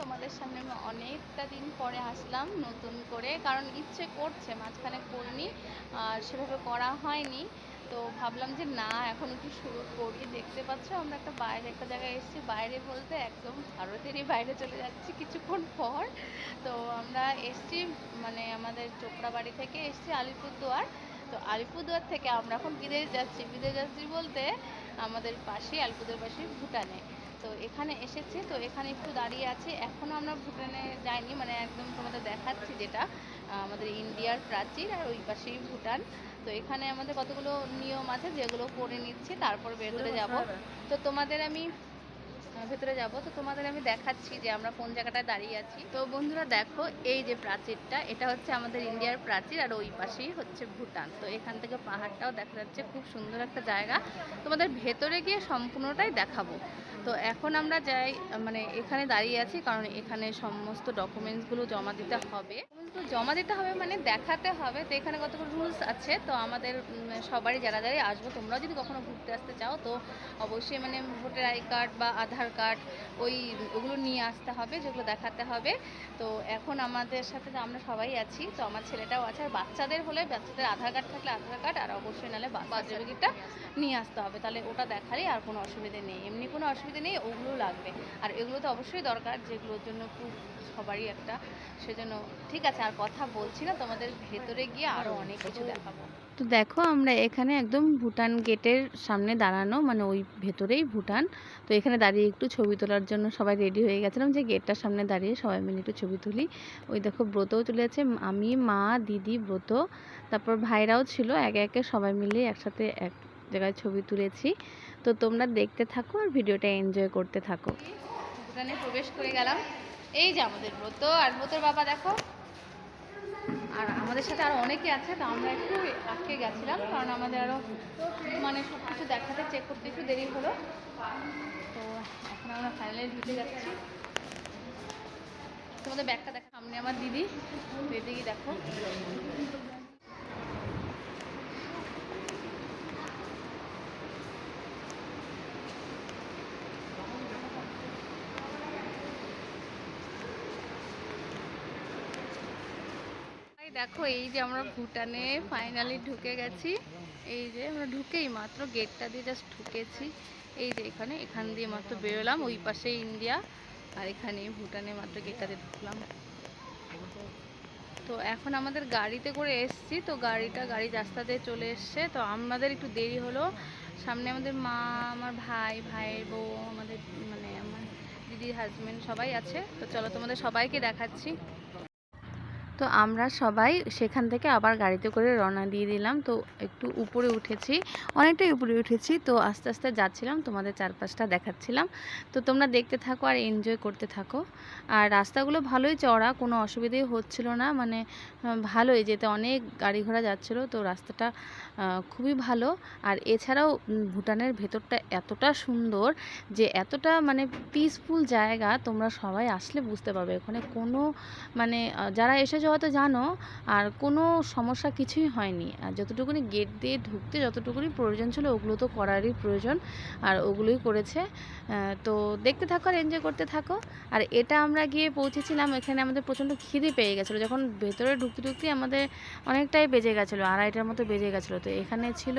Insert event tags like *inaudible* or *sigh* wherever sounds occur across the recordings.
তোমাদের সামনে আমি অনেকটা দিন পরে আসলাম নতুন করে, কারণ ইচ্ছে করছে, মাঝখানে করিনি, আর সেভাবে করা হয়নি। তো ভাবলাম যে না, এখন একটু শুরু করি। দেখতে পাচ্ছ, আমরা একটা বাইরে, একটা জায়গায় এসেছি। বাইরে বলতে একদম ভারতেরই বাইরে চলে যাচ্ছি কিছুক্ষণ পর। তো আমরা এসছি মানে আমাদের চোপড়া বাড়ি থেকে এসছি আলিপুরদুয়ার। তো আলিপুরদুয়ার থেকে আমরা এখন বিদেশ যাচ্ছি। বিদেশ যাচ্ছি বলতে আমাদের পাশে আলিপুরদুয়ার পাশে ভুটানে। তো এখানে এসেছে তো এখানে একটু দাঁড়িয়ে আছে। এখনও আমরা ভুটানে যাইনি মানে একদম তোমাদের দেখাচ্ছি যেটা আমাদের ইন্ডিয়ার প্রাচীর আর ওই পাশেই ভুটান। তো এখানে আমাদের কতগুলো নিয়ম আছে যেগুলো করে নিচ্ছি তারপর ভেতরে যাব। তো তোমাদের আমি ভেতরে যাব। তো তোমাদের আমি দেখাচ্ছি যে আমরা কোন জায়গাটায় দাঁড়িয়ে আছি। তো বন্ধুরা দেখো, এই যে প্রাচীরটা, এটা হচ্ছে আমাদের ইন্ডিয়ার প্রাচীর আর ওই পাশেই হচ্ছে ভুটান। তো এখান থেকে পাহাড়টাও দেখা যাচ্ছে খুব সুন্দর একটা জায়গা। তোমাদের ভেতরে গিয়ে সম্পূর্ণটাই দেখাবো। তো এখন আমরা যাই মানে এখানে দাঁড়িয়ে আছি কারণ এখানে সমস্ত ডকুমেন্টসগুলো জমা দিতে হবে। জমা দিতে হবে মানে দেখাতে হবে। তো এখানে কতগুলো রুলস আছে, তো আমাদের সবারই যারা যারাই আসব, তোমরাও যদি কখনো ঘুরতে আসতে চাও, তো অবশ্যই মানে ভোটার আই কার্ড বা আধার কার্ড ওই ওগুলো নিয়ে আসতে হবে যেগুলো দেখাতে হবে। তো এখন আমাদের সাথে তো আমরা সবাই আছি তো আমার ছেলেটাও আছে। আর বাচ্চাদের হলে বাচ্চাদের আধার কার্ড থাকলে আধার কার্ড আর অবশ্যই নাহলে সার্টিফিকেটটা নিয়ে আসতে হবে। তাহলে ওটা দেখালেই আর কোনো অসুবিধে নেই। এমনি কোনো অসুবিধে নেই ওগুলো লাগবে। আর এগুলো তো অবশ্যই দরকার যেগুলোর জন্য খুব সবারই একটা সেজন্য। ঠিক আছে আর কথা বলছি না তোমাদের ভেতরে গিয়ে আরও অনেক কিছু দেখাবো। তো দেখো আমরা এখানে একদম ভুটান গেটের সামনে দাঁড়ানো মানে ওই ভেতরেই ভুটান। তো এখানে দাঁড়িয়ে একটু ছবি তোলার জন্য সবাই রেডি হয়ে গেছিলাম যে গেটটার সামনে দাঁড়িয়ে সবাই মিলে একটু ছবি তুলি। ওই দেখো ব্রতও চলে যাচ্ছে আমি, মা, দিদি, ব্রত, তারপর ভাইরাও ছিল, একে একে সবাই মিলে একসাথে এক জায়গায় ছবি তুলেছি। তো তোমরা দেখতে থাকো আর ভিডিওটা এনজয় করতে থাকো। ভুটানে প্রবেশ করে গেলাম। এই যে আমাদের ব্রত আর ব্রতর বাবা দেখো। আর আমাদের সাথে আরও অনেকে আছে, তো আমরা একটু আটকে গেছিলাম, কারণ আমাদের আরও মানে সব কিছু দেখাতে চেক করতে একটু দেরি হলো। তো এখন আমরা ফাইনালি ঢুকে যাচ্ছি। তোমাদের ব্যাগটা দেখো, সামনে আমার দিদি দিদি দেখো। দেখো, এই যে আমরা ভুটানে ফাইনালি ঢুকে গেছি। এই যে আমরা ঢুকেই মাত্র গেটটা দিয়ে জাস্ট ঢুকেছি। এই যে এখানে, এখান দিয়ে মাত্র বেরোলাম, ওই পাশে ইন্ডিয়া। আর এখানে ভুটানে মাত্র গেটটা দিয়ে ঢুকলাম। তো এখন আমাদের গাড়িতে করে এসছি, তো গাড়িটা গাড়ি রাস্তা দিয়ে চলে এসছে। তো আমাদের একটু দেরি হলো। সামনে আমাদের মা, আমার ভাই, ভাইয়ের বউ, আমাদের মানে আমার দিদির হাজবেন্ড সবাই আছে। তো চলো তোমাদের সবাইকে দেখাচ্ছি। তো আমরা সবাই সেখান থেকে আবার গাড়িতে করে রওনা দিয়ে দিলাম। তো একটু উপরে উঠেছি, অনেকটাই উপরে উঠেছি। তো আস্তে আস্তে যাচ্ছিলাম, তোমাদের চারপাশটা দেখাচ্ছিলাম। তো তোমরা দেখতে থাকো আর এনজয় করতে থাকো। আর রাস্তাগুলো ভালোই চড়া কোনো অসুবিধেই হচ্ছিল না। মানে ভালোই যেতে অনেক গাড়ি ঘোড়া যাচ্ছিল। তো রাস্তাটা খুবই ভালো। আর এছাড়াও ভুটানের ভেতরটা এতটা সুন্দর যে এতটা মানে পিসফুল জায়গা, তোমরা সবাই আসলে বুঝতে পারবে। ওখানে কোনো মানে যারা এসেছ হয়তো জানো, আর কোনো সমস্যা কিছুই হয়নি। আর যতটুকুনি গেট দিয়ে ঢুকতে যতটুকুনি প্রয়োজন ছিল, ওগুলো তো করারই প্রয়োজন, আর ওগুলোই করেছে। তো দেখতে থাকো আর এনজয় করতে থাকো। আর এটা আমরা গিয়ে পৌঁছেছিলাম, এখানে আমাদের প্রচণ্ড খিদে পেয়ে গেছিল। যখন ভেতরে ঢুকতে ঢুকতে আমাদের অনেকটাই বেজে গেছিল, আড়াইটার মতো বেজে গেছিল। তো এখানে ছিল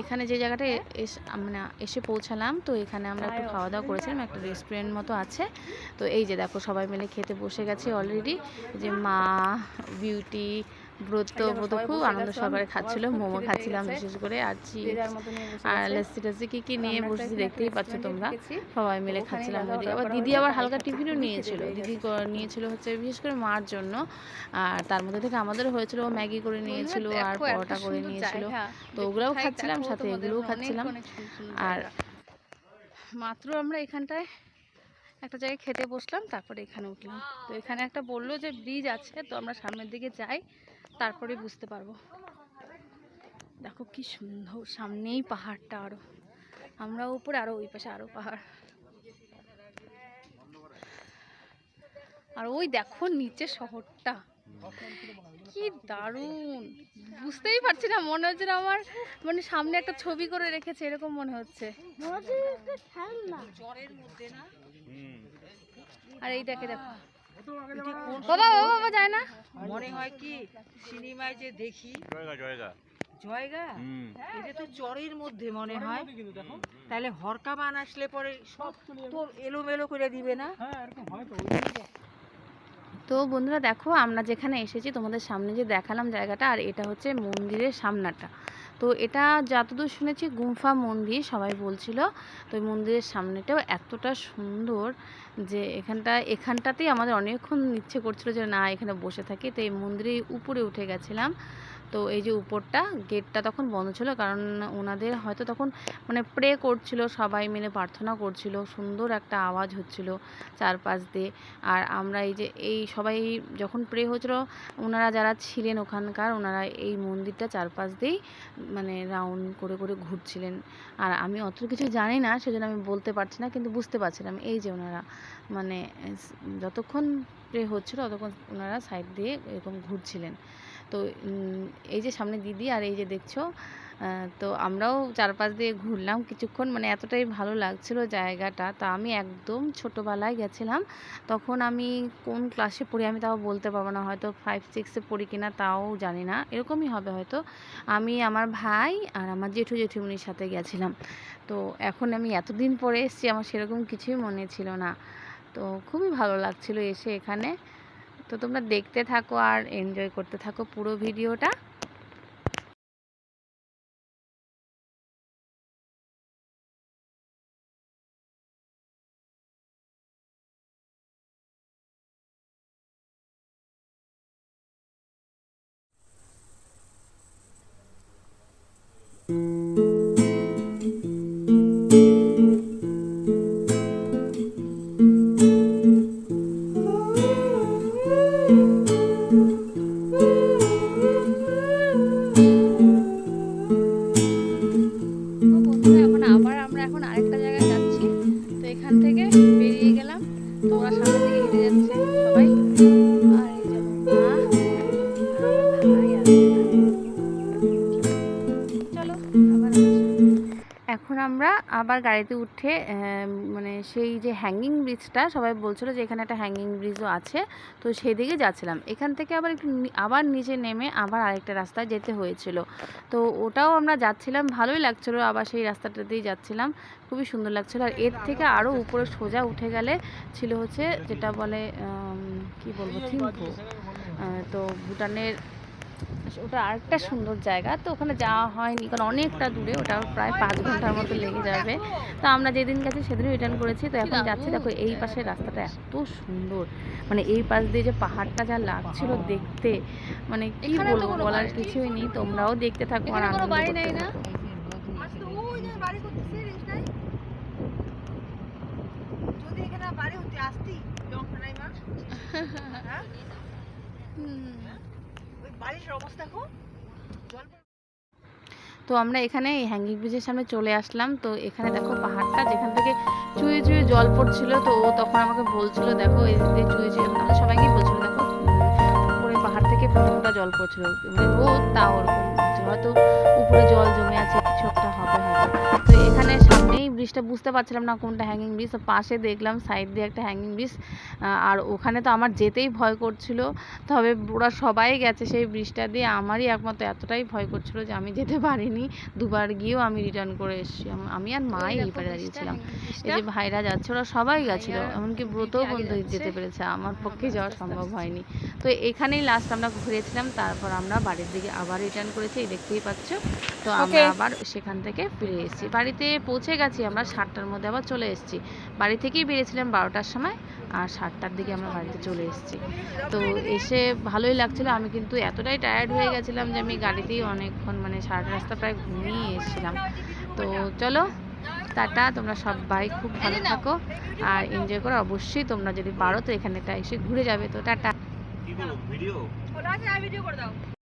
এখানে যে জায়গাটায় এস মানে এসে পৌঁছালাম, তো এখানে আমরা একটু খাওয়া দাওয়া করেছিলাম। একটা রেস্টুরেন্ট মতো আছে। তো এই যে দেখো, সবাই মিলে খেতে বসে গেছে অলরেডি যে মা বিউটি ব্রত ব্রত খুব আনন্দ সহকারে খাচ্ছিল মোমো খাচ্ছিলাম বিশেষ করে আর চিপস আর কি কি নিয়ে বসেছি দেখতেই পাচ্ছ তোমরা। সবাই মিলে খাচ্ছিলাম। আবার দিদি আবার হালকা টিফিনও নিয়েছিল। দিদি নিয়েছিল হচ্ছে বিশেষ করে মার জন্য। আর তার মধ্যে থেকে আমাদের হয়েছিল ম্যাগি করে নিয়েছিল আর পরোটা করে নিয়েছিল। তো ওগুলোও খাচ্ছিলাম সাথে এগুলোও খাচ্ছিলাম। আর মাত্র আমরা এখানটায় একটা জায়গায় খেতে বসলাম, তারপরে এখানে উঠলাম। তো এখানে একটা বলল যে ব্রিজ আছে, তো আমরা সামনের দিকে যাই তারপরে বুঝতে পারব। দেখো কি সুন্দর, সামনেই পাহাড়টা আরও। আমরা উপরে, আরও ওই পাশে আরও পাহাড়। আর ওই দেখো নিচে শহরটা। কি দারুণ! বুঝতেই পারছি না, মনে হচ্ছে না আমার মানে সামনে একটা ছবি করে রেখেছে, এরকম মনে হচ্ছে। আর এইটাকে দেখো। বাবা বাবা বাবা যায় না। মনে হয় কি সিনেমায় যে দেখি জয়গা জয়গা। জয়গা? এটা তো চরের মধ্যে মনে হয়। তাহলে হরকা বান আসলে পরে সব তোর এলোমেলো করে দিবে না? তো বন্ধুরা দেখো আমরা যেখানে এসেছি তোমাদের সামনে যে দেখালাম জায়গাটা আর এটা হচ্ছে মন্দিরের সামনাটা। তো এটা যতদূর শুনেছি গুম্ফা মন্দির সবাই বলছিল, তো ওই মন্দিরের সামনেটাও এতটা সুন্দর যে এখানটা, এখানটাতেই আমাদের অনেকক্ষণ ইচ্ছে করছিল যে না, এখানে বসে থাকি। তো এই মন্দিরের উপরে উঠে গেছিলাম। তো এই যে উপরটা গেটটা তখন বন্ধ ছিল, কারণ ওনাদের হয়তো তখন মানে প্রে করছিল, সবাই মিলে প্রার্থনা করছিল, সুন্দর একটা আওয়াজ হচ্ছিল চারপাশ দিয়ে। আর আমরা এই যে এই সবাই যখন প্রে হচ্ছিল, ওনারা যারা ছিলেন ওখানকার, ওনারা এই মন্দিরটা চারপাশ দিয়েই মানে রাউন্ড করে করে ঘুরছিলেন। আর আমি অত কিছু জানি না, সেজন্য আমি বলতে পারছি না, কিন্তু বুঝতে পারছিলাম এই যে ওনারা মানে যতক্ষণ প্রে হচ্ছিল, ততক্ষণ ওনারা সাইড দিয়ে এরকম ঘুরছিলেন। তো এই যে সামনে দিদি আর এই যে দেখছ তো আমরাও চারপাশ দিয়ে ঘুরলাম কিছুক্ষণ মানে এতটাই ভালো লাগছিল জায়গাটা। তা আমি একদম ছোটোবেলায় গেছিলাম, তখন আমি কোন ক্লাসে পড়ি আমি তাও বলতে পারব না, হয়তো ফাইভ সিক্সে পড়ি কিনা তাও জানি না, এরকমই হবে হয়তো। আমি আমার ভাই আর আমার জেঠু জেঠুমনির সাথে গেছিলাম। তো এখন আমি এতদিন পরে এসেছি, আমার সেরকম কিছুই মনে ছিল না। তো খুবই ভালো লাগছিল এসে এখানে। তো তোমরা দেখতে থাকো আর এনজয় করতে থাকো পুরো ভিডিওটা। আরেকটা জায়গায় যাচ্ছি। তো এখান থেকে বেরিয়ে গেলাম। তো সামনে দিকে হেঁটে যাচ্ছে সবাই। আমরা আবার গাড়িতে উঠে মানে সেই যে হ্যাঙ্গিং ব্রিজটা সবাই বলছিল যে এখানে একটা হ্যাঙ্গিং ব্রিজও আছে। তো সেদিকে যাচ্ছিলাম। এখান থেকে আবার একটু আবার নিচে নেমে আবার আরেকটা রাস্তায় যেতে হয়েছিল। তো ওটাও আমরা যাচ্ছিলাম, ভালোই লাগছিল। আবার সেই রাস্তাটাতেই যাচ্ছিলাম। খুবই সুন্দর লাগছিল। আর এর থেকে আরও উপরে সোজা উঠে গেলে ছিল হচ্ছে যেটা বলে কি বলব থিম্পু তো ভুটানের ওটা আরেকটা সুন্দর জায়গা। তো ওখানে যাওয়া হয়নি কারণ অনেকটা দূরে ওটা প্রায় পাঁচ ঘণ্টার মতো লেগে যাবে। তো আমরা যেদিন গেছি সেদিনই রিটার্ন করেছি। তো এখন যাচ্ছি দেখো এই পাশের রাস্তাটা এত সুন্দর। মানে এই পাশ দিয়ে যে পাহাড়টা যা লাগছিল দেখতে মানে কি বলব বলার কিছুই নেই তোমরাও দেখতে থাকো আর আনন্দ করতে থাকো। আসতি মা? *laughs* হ্যাঁ? ওই বাড়ির অবস্থা খুব তো আমরা এখানে এই হ্যাঙ্গিং ব্রিজের সামনে চলে আসলাম। তো এখানে দেখো পাহাড়টা, যেখান থেকে চুয়ে চুয়ে জল পড়ছিল। তো ও তখন আমাকে বলছিল, দেখো এদিকে চুয়ে চুয়ে আমাদের সবাইকেই বলছিল, দেখো, উপরে পাহাড় থেকে প্রথমটা জল পড়ছিল। মানে রোদ তাও ওরকম হয়তো উপরে জল জমে আছে কিছু একটা হবে হয়তো। তো এখানে সামনেই ব্রিজটা বুঝতে পারছিলাম না কোনটা হ্যাঙ্গিং ব্রিজ তো পাশে দেখলাম সাইড দিয়ে একটা হ্যাঙ্গিং ব্রিজ আর ওখানে তো আমার যেতেই ভয় করছিল। তবে ওরা সবাই গেছে সেই ব্রিজটা দিয়ে আমারই একমাত্র এতটাই ভয় করছিল যে আমি যেতে পারিনি। দুবার গিয়েও আমি রিটার্ন করে এসেছি। আমি আর মাই এই পারে দাঁড়িয়েছিলাম এই যে ভাইরা যাচ্ছে ওরা সবাই গেছিল এমনকি ব্রতও বন্ধু যেতে পেরেছে। আমার পক্ষে যাওয়া সম্ভব হয়নি। তো এখানেই লাস্ট আমরা ঘুরেছিলাম তারপর আমরা বাড়ির দিকে আবার রিটার্ন করেছি এই দেখতেই পাচ্ছ। তো আমরা আবার সেখান থেকে ফিরে এসেছি। বাড়িতে পৌঁছে গেছি আমরা সাতটার মধ্যে আবার চলে এসেছি। বাড়ি থেকেই বেরিয়েছিলাম বারোটার সময় আর সাতটার দিকে আমরা বাড়িতে চলে এসেছি। তো এসে ভালোই লাগছিল। আমি কিন্তু এতটাই টায়ার্ড হয়ে গেছিলাম যে আমি গাড়িতেই অনেকক্ষণ মানে সারা রাস্তা প্রায় ঘুমিয়ে এসেছিলাম। তো চলো টাটা তোমরা সবাই খুব ভালো থাকো আর এনজয় করো। অবশ্যই তোমরা যদি পারো তো এখানে এসে ঘুরে যাবে। তো টাটা। ভিডিও ভিডিও করে দাও।